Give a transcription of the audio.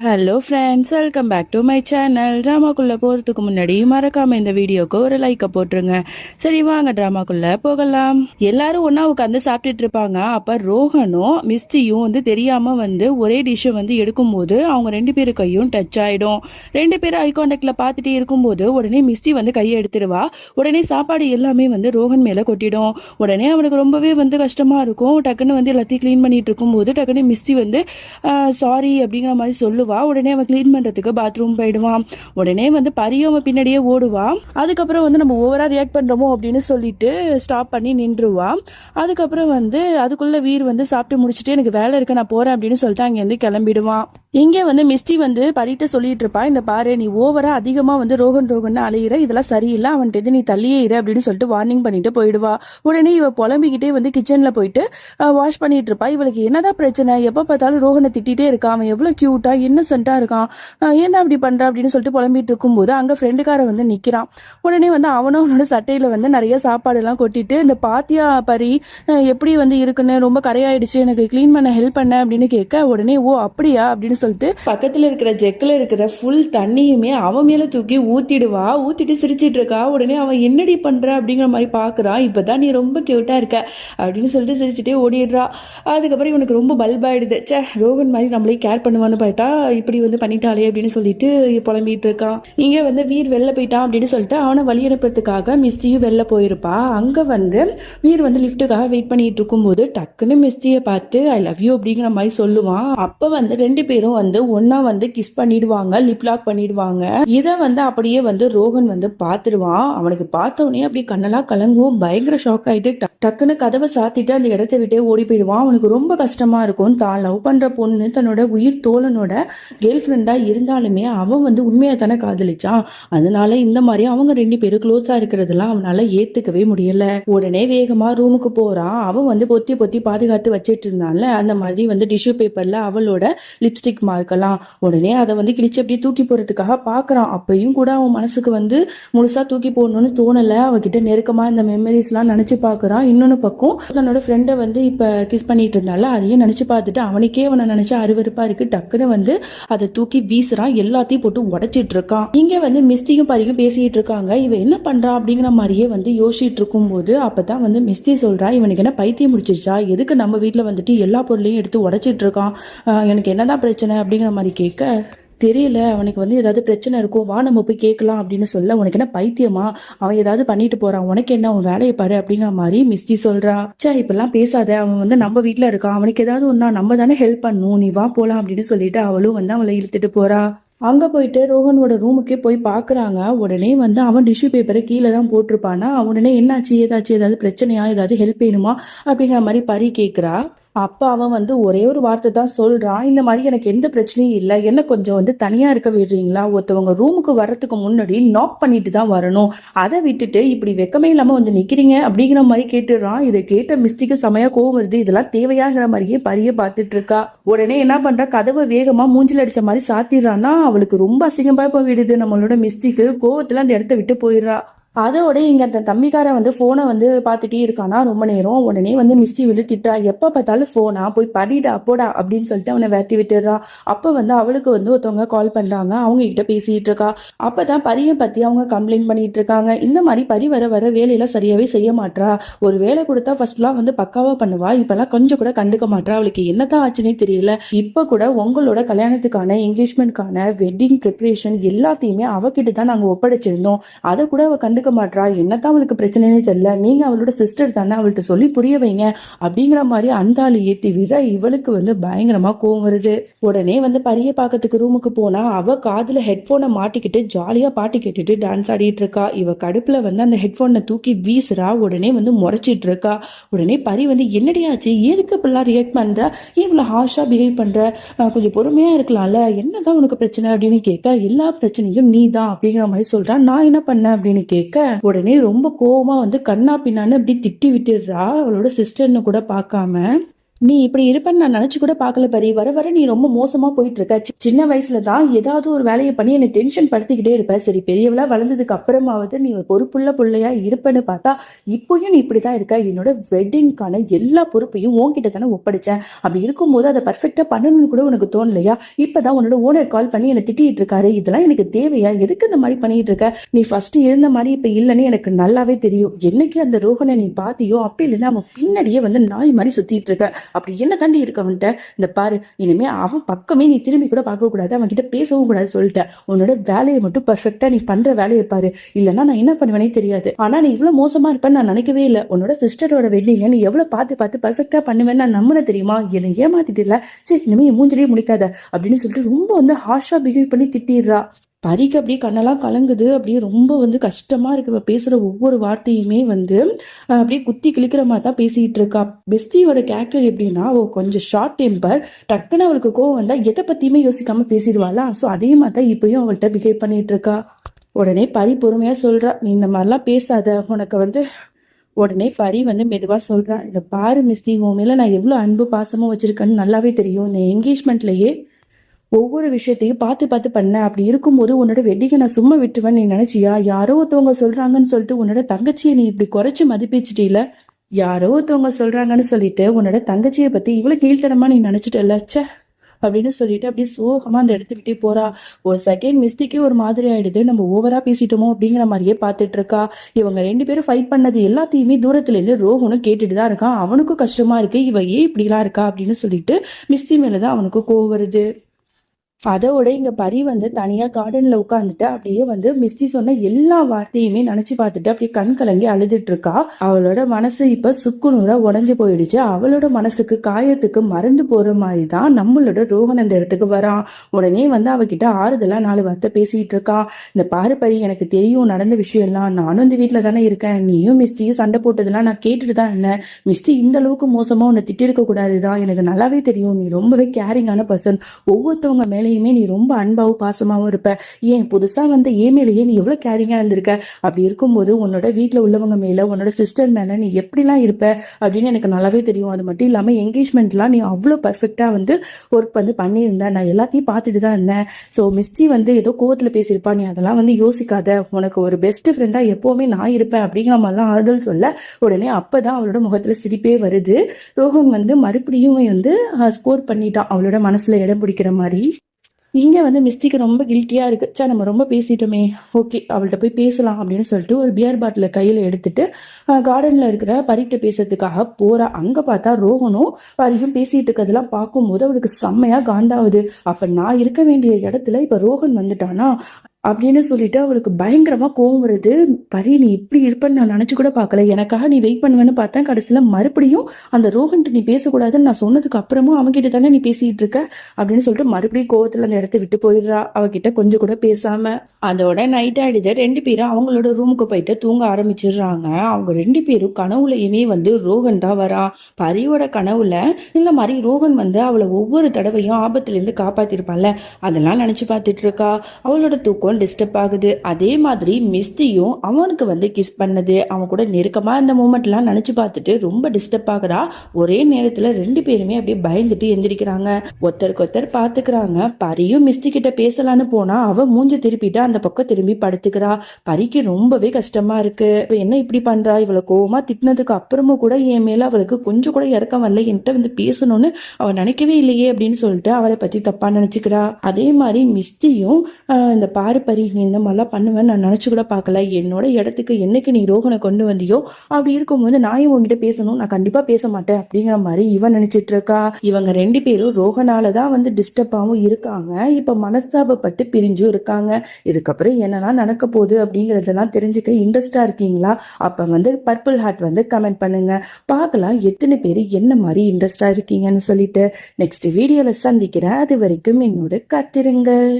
Hello friends welcome back to my channel ட்ராமாக்குள்ளே போகிறதுக்கு முன்னாடி மறக்காம இந்த வீடியோக்கு ஒரு லைக்கை போட்டுருங்க சரி வாங்க ட்ராமாக்குள்ளே போகலாம் எல்லாரும் ஒன்றா உட்காந்து சாப்பிட்டுட்டு இருப்பாங்க அப்போ ரோஹனும் மிஸ்டியும் வந்து தெரியாமல் வந்து ஒரே டிஷ்ஷை வந்து எடுக்கும்போது அவங்க ரெண்டு பேரு கையும் டச் ஆகிடும் ரெண்டு பேரும் ஐ கான்டாக்டில் பார்த்துட்டே இருக்கும்போது உடனே மிஸ்டி வந்து கையை எடுத்துடுவா உடனே சாப்பாடு எல்லாமே வந்து ரோஹன் மேலே கொட்டிடும் உடனே அவனுக்கு ரொம்பவே வந்து கஷ்டமாக இருக்கும் டக்குன்னு வந்து எல்லாத்தையும் க்ளீன் பண்ணிட்டு இருக்கும்போது டக்குன்னு மிஸ்டி வந்து சாரி அப்படிங்கிற மாதிரி சொல்லுவா உடனே அவன் க்ளீன் பண்ணுறதுக்கு பாத்ரூம் போயிடுவான் உடனே வந்து பரியும் அவன் பின்னாடியே ஓடுவான் அதுக்கப்புறம் வந்து நம்ம ஓவராக ரியாக்ட் பண்ணுறோமோ அப்படின்னு சொல்லிட்டு ஸ்டாப் பண்ணி நின்றுவான் அதுக்கப்புறம் வந்து அதுக்குள்ளே வீர் வந்து சாப்பிட்டு முடிச்சுட்டு எனக்கு வேலை இருக்கு நான் போகிறேன் அப்படின்னு சொல்லிட்டு அங்கேருந்து கிளம்பிடுவான் இங்கே வந்து மிஸ்டி வந்து பரிட்ட சொல்லிட்டு இருப்பா இந்த பாரு நீ ஓவரா அதிகமாக வந்து ரோகன் ரோகன் அலையிற இதெல்லாம் சரியில்லை அவன்கிட்ட நீ தள்ளியே இரு அப்படின்னு சொல்லிட்டு வார்னிங் பண்ணிட்டு போயிடுவா. உடனே இவ புலம்பிக்கிட்டே வந்து கிச்சனில் போயிட்டு வாஷ் பண்ணிட்டு இருப்பா. இவளுக்கு என்னதான் பிரச்சனை? எப்போ பார்த்தாலும் ரோகனை திட்டிகிட்டே இருக்கான் அவன் எவ்வளோ கியூட்டா இன்னசென்ட்டா இருக்கான். அஹ் ஏன் அப்படி பண்றா? அப்படின்னு சொல்லிட்டு புலம்பிட்டு இருக்கும்போது அங்கே ஃப்ரெண்டுக்கார வந்து நிற்கிறான் உடனே வந்து அவனும் அவனோட சட்டையில் வந்து நிறைய சாப்பாடெல்லாம் கொட்டிட்டு இந்த பாத்தியா பரி எப்படி வந்து இருக்குன்னு? ரொம்ப கரையாயிடுச்சு எனக்கு க்ளீன் பண்ண ஹெல்ப் பண்ண அப்படின்னு கேட்க உடனே ஓ அப்படியா? அப்படின்னு சொல்லிட்டு பக்கத்தில் இருக்கிற ஜெக்கில் இருக்கிற ஃபுல் தண்ணியுமே அவன் மேலே தூக்கி ஊத்திடுவா. ஊத்திட்டு சிரிச்சிட்டு இருக்கா. உடனே அவன் என்னடி பண்ற அப்படிங்கிற மாதிரி பார்க்குறான் இப்போதான் நீ ரொம்ப க்யூட்டாக இருக்க அப்படின்னு சொல்லிட்டு சிரிச்சுட்டே ஓடிடுறா. அதுக்கப்புறம் இவனுக்கு ரொம்ப பல்பாயிடுது சே ச்சே ரோகன் மாதிரி நம்மளே கேர் பண்ணுவான்னு பார்த்தா இப்படி வந்து பண்ணிட்டாலே அப்படின்னு சொல்லிட்டு புலம்பிட்டு இருக்கான். இங்கே வந்து வீர் வெளில போயிட்டான் அப்படின்னு சொல்லிட்டு அவனை வழி அனுப்புறதுக்காக மிஸ்டியும் வெளில போயிருப்பா. அங்கே வந்து வீர் வந்து லிஃப்ட்டுக்காக வெயிட் பண்ணிட்டு இருக்கும்போது டக்குன்னு மிஸ்டியை பார்த்து ஐ லவ் யூ அப்படிங்கிற மாதிரி சொல்லுவான். அப்போ வந்து ரெண்டு பேரும் வந்து ஒன்னா வந்து கிஸ் பண்ணிடுவாங்க லிப் லாக் பண்ணிடுவாங்க. இதை வந்து அப்படியே வந்து ரோகன் வந்து பார்த்துடுவான். அவனுக்கு பார்த்தவனே அப்படியே கண்ணெல்லாம் கலங்குவோம் பயங்கர ஷாக் ஆயிட்டு டக்- டக்குன்னு கதவை சாத்திட்டு அந்த இடத்த விட்டே ஓடி போயிடுவான். அவனுக்கு ரொம்ப கஷ்டமா இருக்கும். தான் லவ் பண்ற பொண்ணு தன்னோட உயிர் தோழனோட கேர்ள் ஃப்ரெண்டா இருந்தாலுமே அவன் வந்து உண்மையா தானே காதலிச்சான். அதனால இந்த மாதிரி அவங்க ரெண்டு பேரும் க்ளோஸா இருக்கிறதெல்லாம் அவனால ஏத்துக்கவே முடியல. உடனே வேகமா ரூமுக்கு போறான். அவன் வந்து பொத்தி பொத்தி பாதுகாத்து வச்சிட்டு இருந்தான்ல. அந்த மாதிரி வந்து டிஷ்யூ பேப்பர்ல அவளோட லிப்ஸ்டிக் மார்க்கெல்லாம் உடனே அதை வந்து கிழிச்சு அப்படியே தூக்கி போறதுக்காக பாக்குறான் அப்பயும் கூட அவன் மனசுக்கு வந்து முழுசா தூக்கி போடணும்னு தோணல. அவகிட்ட நெருக்கமா இந்த மெமரிஸ்லாம் நினைச்சு பாக்குறான் இன்னொன்னு பக்கம் தன்னோட ஃப்ரெண்டை வந்து இப்ப கிஸ் பண்ணிட்டு இருந்தால அதையும் நினைச்சு பார்த்துட்டு அவனுக்கே அவனை நினைச்சு அருவருப்பா இருக்கு. டக்குன்னு வந்து அதை தூக்கி வீசுறான். எல்லாத்தையும் போட்டு உடைச்சிட்டு இருக்கான். இங்க வந்து மிஸ்தியும் பரியும் பேசிட்டு இருக்காங்க. இவ என்ன பண்றா அப்படிங்கிற மாதிரியே வந்து யோசிச்சுட்டு இருக்கும்போது அப்பதான் வந்து மிஸ்தி சொல்றா இவனுக்கு என்ன பைத்தியம் முடிச்சிருச்சா எதுக்கு நம்ம வீட்ல வந்துட்டு எல்லா பொருளையும் எடுத்து உடைச்சிட்டு இருக்கான்? எனக்கு என்னதான் பிரச்சனை அப்படிங்கிற மாதிரி கேட்க தெரியல அவனுக்கு வந்து ஏதாவது பிரச்சனை இருக்கும் வா நம்ம போய் கேட்கலாம் அப்படின்னு சொல்ல உனக்கு என்ன பைத்தியமா? அவன் ஏதாவது பண்ணிட்டு போறான் உனக்கு என்ன அவன் வேலையை பாரு அப்படிங்கிற மாதிரி மிஸ்டி சொல்றா. சா இப்பெல்லாம் பேசாத அவன் வந்து நம்ம வீட்டுல இருக்கான் அவனுக்கு ஏதாவது ஒன்னா நம்ம தானே ஹெல்ப் பண்ணும் நீ வா போலாம் அப்படின்னு சொல்லிட்டு அவளும் வந்து அவளை இழுத்துட்டு போறா. அங்க போயிட்டு ரோஹனோட ரூமுக்கே போய் பாக்குறாங்க. உடனே வந்து அவன் டிஷ்யூ பேப்பரை கீழே தான் போட்டிருப்பானா? உடனே என்னாச்சு? ஏதாச்சும் ஏதாவது பிரச்சனையா? ஏதாவது ஹெல்ப் வேணுமா? அப்படிங்கிற மாதிரி பரி கேக்குறா. அப்போ அவன் வந்து ஒரே ஒரு வார்த்தை தான் சொல்கிறான் இந்த மாதிரி எனக்கு எந்த பிரச்சனையும் இல்லை என்ன கொஞ்சம் வந்து தனியாக இருக்க விடுறீங்களா? ஒருத்தவங்க ரூமுக்கு வர்றதுக்கு முன்னாடி நாக் பண்ணிட்டு தான் வரணும். அதை விட்டுட்டு இப்படி வெக்கமே இல்லாமல் வந்து நிற்கிறீங்க அப்படிங்கிற மாதிரி கேட்டுடுறான் இதை கேட்ட மிஸ்டிக்கு செமையா கோவம் வருது. இதெல்லாம் தேவையாகிற மாதிரியே பரிய பார்த்துட்டு இருக்கா உடனே என்ன பண்ணுறா கதவை வேகமாக மூஞ்சில் அடிச்ச மாதிரி சாத்திடுறான்னா அவளுக்கு ரொம்ப அசிங்கமா போயிடுது நம்மளோட மிஸ்டிக்கு. கோவத்தில் அந்த இடத்த விட்டு போயிடுறா. அதோட இங்கே அந்த தம்பிக்காரன் வந்து ஃபோனை வந்து பார்த்துட்டே இருக்கானா? ரொம்ப நேரம். உடனே வந்து மிஸ்டி வந்து திட்டா எப்போ பார்த்தாலும் ஃபோனா போய் படிடா போடா அப்படின்னு சொல்லிட்டு அவனை வெட்டி விட்டுறா அப்போ வந்து அவளுக்கு வந்து ஒருத்தவங்க கால் பண்ணுறாங்க அவங்க கிட்ட பேசிகிட்டு இருக்கா. அப்பதான் பரியை பற்றி அவங்க கம்ப்ளைண்ட் பண்ணிட்டு இருக்காங்க. இந்த மாதிரி பரி வர வர வேலையெல்லாம் சரியாகவே செய்ய மாட்டா ஒரு வேலை கொடுத்தா ஃபர்ஸ்ட்லாம் வந்து பக்காவாக பண்ணுவா. இப்போல்லாம் கொஞ்சம் கூட கண்டுக்க மாட்டா அவளுக்கு என்னதான் ஆச்சுன்னே தெரியல. இப்போ கூட உங்களோட கல்யாணத்துக்கான என்கேஜ்மெண்ட்கான வெட்டிங் ப்ரிப்பரேஷன் எல்லாத்தையுமே அவகிட்ட தான் நாங்கள் ஒப்படைச்சிருந்தோம். அதை கூட அவ கண்டுக்க மாட்றா? என்னதான் அவளுக்கு பிரச்சனைனே தெரியல. நீங்க அவளோட சிஸ்டர் தானே அவள்கிட்ட சொல்லி புரிய வைங்க. அப்படிங்கிற மாதிரி அந்த ஆள் ஏத்தி விட இவளுக்கு வந்து பயங்கரமா கோவம் வருது. உடனே வந்து பரிய பார்க்கறதுக்கு ரூமுக்கு போனா அவ காதுல ஹெட்போனை மாட்டிக்கிட்டு ஜாலியா பாட்டு கேட்டுட்டு டான்ஸ் ஆடிட்டு இருக்கா. இவ கடுப்புல வந்து அந்த ஹெட்போனை தூக்கி வீசுறா. உடனே வந்து முறைச்சிட்டு இருக்கா. உடனே பரி வந்து என்னடியாச்சு எதுக்கு இப்படிலாம் ரியாக்ட் பண்ற? இவ்வளவு ஹார்ஷா பிஹேவ் பண்ற? கொஞ்சம் பொறுமையா இருக்கலாம்ல. என்னதான் உனக்கு பிரச்சனை? அப்படின்னு கேட்க எல்லா பிரச்சனையும் நீ தான் அப்படிங்கிற மாதிரி சொல்றா. நான் என்ன பண்ணேன்? அப்படின்னு கேட்க உடனே ரொம்ப கோவமா வந்து கண்ணா பின்னான்னு அப்படி திட்டி விட்டுடுறா அவளோட சிஸ்டர்னு கூட பார்க்காம. நீ இப்படி இருப்பேன்னு நான் நினைச்சு கூட பார்க்கல பரி. வர வர நீ ரொம்ப மோசமா போயிட்டு இருக்க சின்ன வயசுல தான் ஏதாவது ஒரு வேலையை பண்ணி என்னை டென்ஷன் படுத்திக்கிட்டே இருப்ப. சரி பெரியவளா வளர்ந்ததுக்கு அப்புறமாவது நீ ஒரு பொறுப்புள்ள பிள்ளையா இருப்பேன்னு பார்த்தா இப்போயும் நீ இப்படிதான் இருக்க. என்னோட வெட்டிங்க்கான எல்லா பொறுப்பையும் உன்கிட்ட தானே ஒப்படைச்சேன். அப்படி இருக்கும்போது அதை பர்ஃபெக்டா பண்ணணும்னு கூட உனக்கு தோணலையா? இப்பதான் உன்னோட ஓனர் கால் பண்ணி என்னை திட்டிட்டு இருக்காரு இதெல்லாம் எனக்கு தேவையா? எதுக்கு இந்த மாதிரி பண்ணிட்டு இருக்க நீ ஃபர்ஸ்ட் இருந்த மாதிரி இப்ப இல்லைன்னு எனக்கு நல்லாவே தெரியும். என்னைக்கு அந்த ரோகனை நீ பாத்தியோ அப்பையிலேருந்து அவன் பின்னாடியே வந்து நாய் மாதிரி சுத்திட்டு இருக்க அப்படி என்ன தாண்டி இருக்க அவன்கிட்ட? இந்த பாரு இனிமே அவன் பக்கமே நீ திரும்பி கூட பார்க்க கூடாது அவன் கிட்ட பேசவும் கூடாது சொல்லிட்டேன் உன்னோட வேலையை மட்டும் பர்ஃபெக்டா நீ பண்ற வேலையை பாரு. இல்லைன்னா நான் என்ன பண்ணுவேனே தெரியாது. ஆனா நீ இவ்வளவு மோசமா இருப்பேன்னு நான் நினைக்கவே இல்லை. உன்னோட சிஸ்டரோட வெட்டிங்க நீ எவ்வளவு பார்த்து பார்த்து பர்ஃபெக்டா பண்ணுவேன்னு நான் நம்புன தெரியுமா? என்னை ஏமாத்திட்டு இல்ல சரி இனிமே என் முடிக்காத அப்படின்னு சொல்லிட்டு ரொம்ப வந்து ஹார்ஷா பிஹேவ் பண்ணி திட்டிடுறா. பரிக்கு அப்படியே கண்ணெல்லாம் கலங்குது. அப்படியே ரொம்ப வந்து கஷ்டமா இருக்கு. இவ பேசுற ஒவ்வொரு வார்த்தையுமே வந்து அப்படியே குத்தி கிழிக்கிற மாதிரி தான் பேசிட்டு இருக்கா. பெஸ்டியோட கேரக்டர் எப்படின்னா அவ கொஞ்சம் ஷார்ட் டெம்பர் டக்குன்னு அவளுக்கு கோவம் வந்தா எதை பத்தியுமே யோசிக்காம பேசிடுவாளா? ஸோ அதே மாதிரி தான் இப்பயும் அவள்கிட்ட பிஹேவ் பண்ணிட்டு இருக்கா. உடனே பரி பொறுமையா சொல்றா நீ இந்த மாதிரிலாம் பேசாத. உனக்கு வந்து உடனே பரி வந்து மெதுவா சொல்றா. இந்த பாரு மிஸ்டி. உன் மேல நான் எவ்வளவு அன்பு பாசமும் வச்சிருக்கேன்னு நல்லாவே தெரியும். இந்த என்கேஜ்மெண்ட்லயே ஒவ்வொரு விஷயத்தையும் பார்த்து பார்த்து பண்ண. அப்படி இருக்கும்போது உன்னோட வெட்டிங்கை நான் சும்மா விட்டுவேன் நீ நினைச்சியா? யாரோ ஒருத்தவங்க சொல்றாங்கன்னு சொல்லிட்டு உன்னோட தங்கச்சியை நீ இப்படி குறைச்சு மதிப்பிச்சிட்டீல யாரோ ஒருத்தவங்க சொல்றாங்கன்னு சொல்லிட்டு உன்னோட தங்கச்சியை பத்தி இவ்வளவு கீழ்த்தனமா நீ நினைச்சிட்டல ச்சே! அப்படின்னு சொல்லிட்டு அப்படியே சோகமா அந்த இடத்த விட்டே போறா. ஒரு செகண்ட் மிஸ்டேக்கே ஒரு மாதிரி ஆயிடுது. நம்ம ஓவரா பேசிட்டோமோ அப்படிங்கிற மாதிரியே பார்த்துட்டு இருக்கா. இவங்க ரெண்டு பேரும் ஃபைட் பண்ணது எல்லாத்தையுமே தூரத்துல இருந்து ரோஹனும் கேட்டுட்டு தான் இருக்கான். அவனுக்கும் கஷ்டமா இருக்கு. இவ ஏன் இப்படிலாம் இருக்கா அப்படின்னு சொல்லிட்டு மிஸ்டி மேலதான் அவனுக்கு கோவம் வருது. அதோட இங்க பரி வந்து தனியா கார்டன்ல உட்காந்துட்டு அப்படியே வந்து மிஸ்டி சொன்ன எல்லா வார்த்தையுமே நினைச்சு பார்த்துட்டு அப்படியே கண் கலங்கி அழுதுட்டு இருக்கா. அவளோட மனசு இப்ப சுக்குநூறா உடஞ்சு போயிடுச்சு. அவளோட மனசுக்கு காயத்துக்கு மறந்து போற மாதிரி தான் நம்மளோட ரோகன் அந்த இடத்துக்கு வரான். உடனே வந்து அவகிட்ட ஆறுதலா நாலு வார்த்தை பேசிட்டு இருக்கா. இந்த பாரு பரி எனக்கு தெரியும் நடந்த விஷயம்லாம். நானும் இந்த வீட்டுல தானே இருக்கேன். நீயும் மிஸ்டியும் சண்டை போட்டதெல்லாம் நான் கேட்டுட்டு தான் இருந்தேன். மிஸ்டி இந்த அளவுக்கு மோசமா உன்னை திட்டிருக்க கூடாதுதான் எனக்கு நல்லாவே தெரியும். நீ ரொம்பவே கேரிங்கான பர்சன் ஒவ்வொருத்தவங்க மேலே மேலேயுமே நீ ரொம்ப அன்பாவும் பாசமாகவும் இருப்ப. ஏன் புதுசாக வந்த ஏ மேலேயே நீ எவ்வளோ கேரிங்காக இருந்திருக்க? அப்படி இருக்கும்போது உன்னோட வீட்டில் உள்ளவங்க மேலே உன்னோட சிஸ்டர் மேலே நீ எப்படிலாம் இருப்ப? அப்படின்னு எனக்கு நல்லாவே தெரியும். அது மட்டும் இல்லாமல் என்கேஜ்மெண்ட்லாம் நீ அவ்வளோ பர்ஃபெக்டாக வந்து ஒர்க் வந்து பண்ணியிருந்தேன் நான் எல்லாத்தையும் பார்த்துட்டு தான் இருந்தேன். ஸோ மிஸ்டி வந்து ஏதோ கோவத்தில் பேசியிருப்பா. நீ அதெல்லாம் வந்து யோசிக்காத. உனக்கு ஒரு பெஸ்ட் ஃப்ரெண்டாக எப்போவுமே நான் இருப்பேன் அப்படிங்கிற மாதிரிலாம் ஆறுதல் சொல்ல உடனே அப்போ தான் அவளோட முகத்தில் சிரிப்பே வருது. ரோஹன் வந்து மறுபடியும் வந்து ஸ்கோர் பண்ணிட்டான். அவளோட மனசில் இடம் பிடிக்கிற மாதிரி. இங்கே வந்து மிஸ்டிக்கு ரொம்ப கில்ட்டியாக இருக்குது சார் நம்ம ரொம்ப பேசிட்டோமே. ஓகே அவள்கிட்ட போய் பேசலாம் அப்படின்னு சொல்லிட்டு ஒரு பியர் பாட்டில் கையில் எடுத்துட்டு கார்டனில் இருக்கிற பரிட்ட பேசுறதுக்காக போறா. அங்கே பார்த்தா ரோகனும் பரியும் பேசிகிட்டு இருக்கிறதெல்லாம் பார்க்கும்போது அவளுக்கு செம்மையா காண்டாவுது அப்போ நான் இருக்க வேண்டிய இடத்துல இப்போ ரோகன் வந்துட்டானா? அப்படின்னு சொல்லிட்டு அவளுக்கு பயங்கரமா கோவம் வருது. பரி நீ இப்படி இருப்பேன்னு நான் நினச்சி கூட பார்க்கல. எனக்காக நீ வெயிட் பண்ணுவேன்னு பார்த்தேன். கடைசியில் மறுபடியும் அந்த ரோஹன்ட்டு நீ பேசக்கூடாதுன்னு நான் சொன்னதுக்கு அப்புறமும் அவங்ககிட்ட தானே நீ பேசிட்டு இருக்க? அப்படின்னு சொல்லிட்டு மறுபடியும் கோவத்தில் அந்த இடத்த விட்டு போயிடுறா. அவகிட்ட கொஞ்சம் கூட பேசாம. அதோட நைட் ஆயிடுது. ரெண்டு பேரும் அவங்களோட ரூமுக்கு போயிட்டு தூங்க ஆரம்பிச்சிடுறாங்க. அவங்க ரெண்டு பேரும் கனவுலையுமே வந்து ரோகன் தான் வரா. பரியோட கனவுல இந்த மாதிரி ரோகன் வந்து அவளை ஒவ்வொரு தடவையும் ஆபத்துலேருந்து காப்பாத்திருப்பான்ல. அதெல்லாம் நினைச்சு பார்த்துட்டு இருக்கா. அவளோட தூக்கம் டிஸ்டர்ப் ஆகுது. அதே மாதிரி மிஸ்டியும் அவனுக்கு வந்து கிஸ் பண்ணது. அவன் கூட நெருக்கமாக இந்த மூமெண்ட்லாம் நினச்சி பார்த்துட்டு ரொம்ப டிஸ்டர்ப் ஆகுறா. ஒரே நேரத்தில் ரெண்டு பேருமே அப்படியே பயந்துட்டு எந்திரிக்கிறாங்க. ஒருத்தருக்கு ஒருத்தர் பார்த்துக்கிறாங்க. பரியும் மிஸ்டி கிட்ட பேசலான்னு போனா அவன் மூஞ்சி திருப்பிட்டு அந்த பக்கம் திரும்பி படுத்துக்கிறா. பரிக்கு ரொம்பவே கஷ்டமா இருக்கு. என்ன இப்படி பண்றா? இவளை கோவமா திட்டினதுக்கு அப்புறமும் கூட என் மேல அவளுக்கு கொஞ்சம் கூட இறக்கம் வரல. என்கிட்ட வந்து பேசணும்னு அவள் நினைக்கவே இல்லையே அப்படின்னு சொல்லிட்டு அவளை பத்தி தப்பா நினைச்சுக்கிறா. அதே மாதிரி மிஸ்டியும் இந்த பாரு பரி நீ இந்த மாதிரிலாம் பண்ணுவேன் நான் நினச்சி கூட பார்க்கல. என்னோட இடத்துக்கு என்னைக்கு நீ ரோகனை கொண்டு வந்தியோ அப்படி இருக்கும்போது நான் உங்ககிட்ட பேசணும்? நான் கண்டிப்பாக பேச மாட்டேன் அப்படிங்கிற மாதிரி இவன் நினச்சிட்டு இருக்கா? இவங்க ரெண்டு பேரும் ரோகனால தான் வந்து டிஸ்டர்பாகவும் இருக்காங்க. இப்போ மனஸ்தாபப்பட்டு பிரிஞ்சும் இருக்காங்க. இதுக்கப்புறம் என்னெல்லாம் நடக்க போகுது அப்படிங்கிறதெல்லாம் தெரிஞ்சுக்க இன்ட்ரெஸ்டாக இருக்கீங்களா? அப்போ வந்து பர்பிள் ஹார்ட் வந்து கமெண்ட் பண்ணுங்க. பார்க்கலாம் எத்தனை பேர் என்ன மாதிரி இன்ட்ரெஸ்டாக இருக்கீங்கன்னு சொல்லிட்டு. நெக்ஸ்ட் வீடியோவில் சந்திக்கிறேன். அது வரைக்கும் என்னோட காத்திருங்கள்.